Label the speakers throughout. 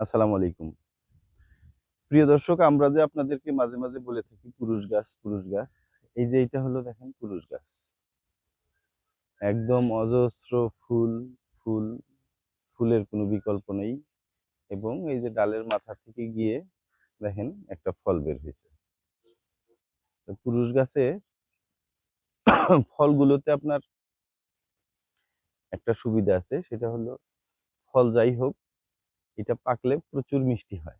Speaker 1: আসসালামু আলাইকুম। প্রিয় দর্শক, আমরা যে আপনাদেরকে মাঝে মাঝে বলে থাকি পুরুষ গাছ পুরুষ গাছ, এই যে এটা হলো দেখেন পুরুষ গাছ। একদম অজস্র ফুল ফুল, ফুলের কোনো বিকল্প নেই এবং এই যে ডালের মাথা থেকে গিয়ে দেখেন একটা ফল বের হয়েছে। পুরুষ গাছে ফলগুলোতে আপনার একটা সুবিধা আছে, সেটা হলো ফল যাই হোক এটা পাকলে প্রচুর মিষ্টি হয়।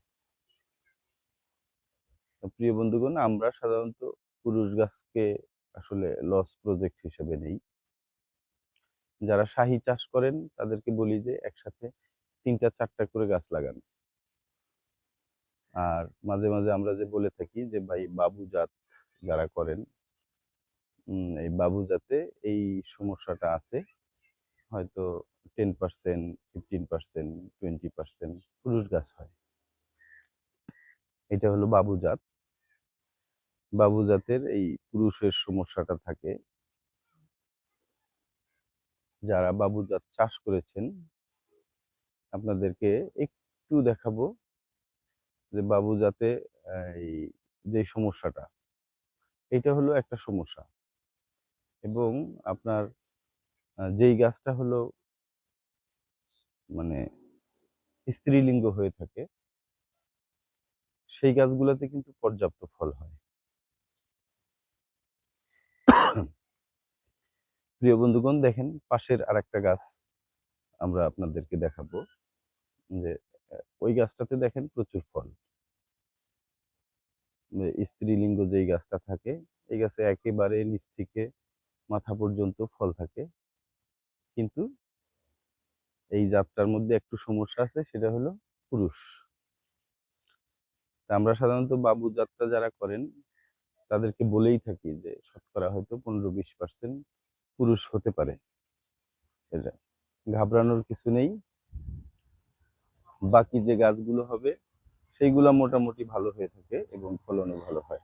Speaker 1: প্রিয় বন্ধুগণ, আমরা সাধারণত পুরুষ গাছকে আসলে লস প্রজেক্ট হিসেবে নেই। যারা শাহি চাষ করেন, তাদেরকে বলি যে একসাথে তিনটা, চারটা করে গাছ লাগান। আর মাঝে মাঝে আমরা যে বলে থাকি যে, ভাই, বাবু জাত যারা করেন এই বাবু জাতে এই সমস্যাটা আছে। হয়তো ten percent fifteen percent twenty percent পুরুষ গাছ হয়। এটা হলো বাবু জাত। বাবু জাতের এই পুরুষের সমস্যাটা থাকে। যারা বাবু জাত চাষ করেছেন, আপনাদেরকে একটু দেখাবো যে বাবু জাতে এই যে সমস্যাটা, এটা হলো একটা সমস্যা। এবং আপনার যেই গাছটা হলো মানে স্ত্রীলিঙ্গ হয়ে থাকে, সেই গাছগুলোতে কিন্তু পর্যাপ্ত ফল হয়। প্রিয় বন্ধুগণ, দেখেন পাশের আরেকটা গাছ আমরা আপনাদেরকে দেখাবো যে, ওই গাছটাতে দেখেন প্রচুর ফল। যে স্ত্রীলিঙ্গ যেই গাছটা থাকে, এই গাছে একেবারে নিচ থেকে মাথা পর্যন্ত ফল থাকে। কিন্তু এই যাত্রার মধ্যে একটু সমস্যা আছে, সেটা হলো পুরুষ। তা আমরা সাধারণত বাবু যাত্রা যারা করেন, তাদেরকে বলেই থাকি যে, শতকরা হয়তো পনেরো বিশ পার্সেন্ট পুরুষ হতে পারে। সেটা ঘাবড়ানোর কিছু নেই। বাকি যে গাছগুলো হবে, সেইগুলো মোটামুটি ভালো হয়ে থাকে এবং ফলনও ভালো হয়।